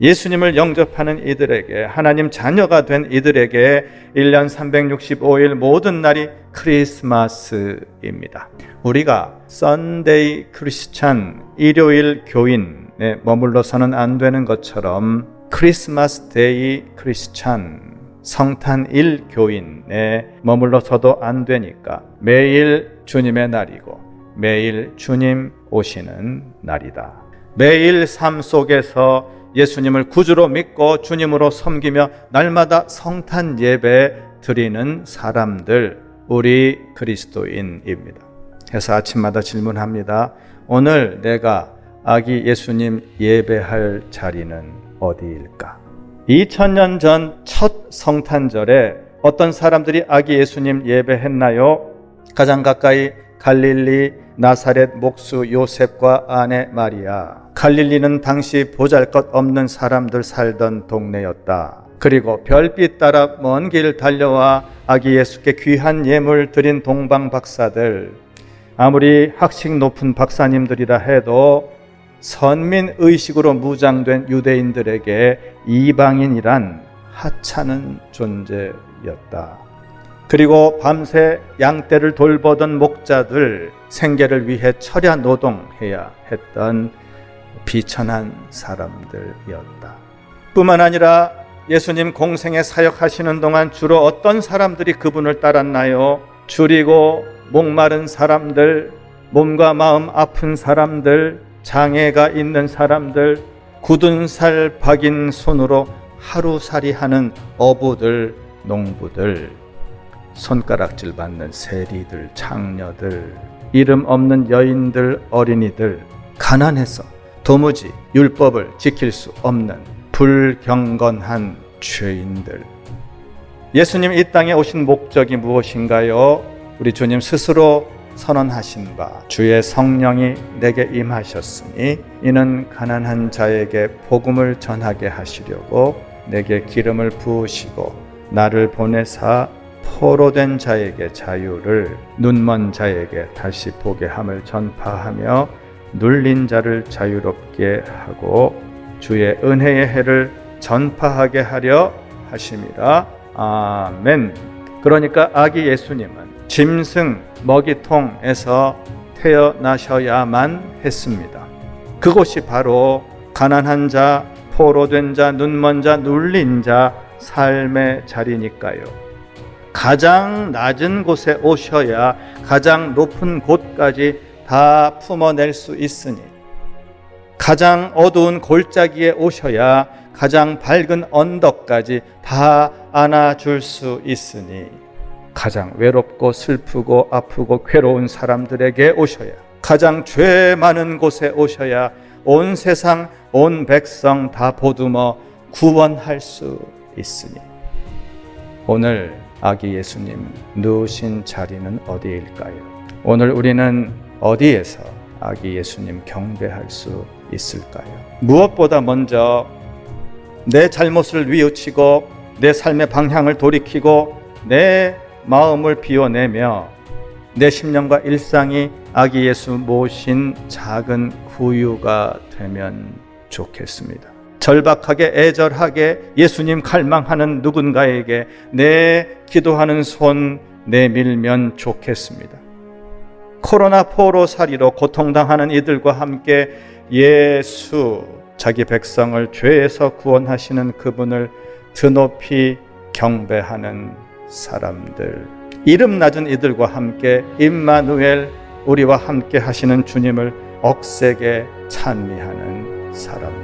예수님을 영접하는 이들에게 하나님 자녀가 된 이들에게 1년 365일 모든 날이 크리스마스입니다. 우리가 썬데이 크리스찬 일요일 교인에 머물러서는 안 되는 것처럼 크리스마스 데이 크리스찬 성탄 일 교인에 머물러서도 안 되니까 매일 주님의 날이고 매일 주님 오시는 날이다. 매일 삶 속에서 예수님을 구주로 믿고 주님으로 섬기며 날마다 성탄 예배 드리는 사람들 우리 그리스도인입니다. 그래서 아침마다 질문합니다. 오늘 내가 아기 예수님 예배할 자리는 어디일까? 2000년 전 첫 성탄절에 어떤 사람들이 아기 예수님 예배했나요? 가장 가까이 갈릴리 나사렛 목수 요셉과 아내 마리아. 갈릴리는 당시 보잘것 없는 사람들 살던 동네였다. 그리고 별빛 따라 먼 길 달려와 아기 예수께 귀한 예물 드린 동방 박사들. 아무리 학식 높은 박사님들이라 해도 선민 의식으로 무장된 유대인들에게 이방인이란 하찮은 존재였다. 그리고 밤새 양떼를 돌보던 목자들 생계를 위해 철야 노동해야 했던 비천한 사람들이었다. 뿐만 아니라 예수님 공생에 사역하시는 동안 주로 어떤 사람들이 그분을 따랐나요? 줄이고 목마른 사람들, 몸과 마음 아픈 사람들, 장애가 있는 사람들, 굳은 살 박인 손으로 하루살이 하는 어부들, 농부들, 손가락질 받는 세리들, 창녀들, 이름 없는 여인들, 어린이들, 가난해서 도무지 율법을 지킬 수 없는 불경건한 죄인들. 예수님 이 땅에 오신 목적이 무엇인가요? 우리 주님 스스로 선언하신 바 주의 성령이 내게 임하셨으니 이는 가난한 자에게 복음을 전하게 하시려고 내게 기름을 부으시고 나를 보내사 포로 된 자에게 자유를 눈먼 자에게 다시 보게 함을 전파하며 눌린 자를 자유롭게 하고 주의 은혜의 해를 전파하게 하려 하심이라 아멘. 그러니까 아기 예수님은 짐승 먹이통에서 태어나셔야만 했습니다. 그곳이 바로 가난한 자, 포로된 자, 눈먼 자, 눌린 자 삶의 자리니까요. 가장 낮은 곳에 오셔야 가장 높은 곳까지 다 품어낼 수 있으니 가장 어두운 골짜기에 오셔야 가장 밝은 언덕까지 다 안아줄 수 있으니 가장 외롭고 슬프고 아프고 괴로운 사람들에게 오셔야 가장 죄 많은 곳에 오셔야 온 세상 온 백성 다 보듬어 구원할 수 있으니 오늘 아기 예수님 누우신 자리는 어디일까요? 오늘 우리는 어디에서 아기 예수님 경배할 수 있을까요? 무엇보다 먼저 내 잘못을 뉘우치고 내 삶의 방향을 돌이키고 내 마음을 비워내며 내 심령과 일상이 아기 예수 모신 작은 구유가 되면 좋겠습니다. 절박하게 애절하게 예수님 갈망하는 누군가에게 내 기도하는 손 내밀면 좋겠습니다. 코로나 포로 살이로 고통당하는 이들과 함께 예수 자기 백성을 죄에서 구원하시는 그분을 드높이 경배하는 사람들 이름 낮은 이들과 함께 임마누엘 우리와 함께 하시는 주님을 억세게 찬미하는 사람들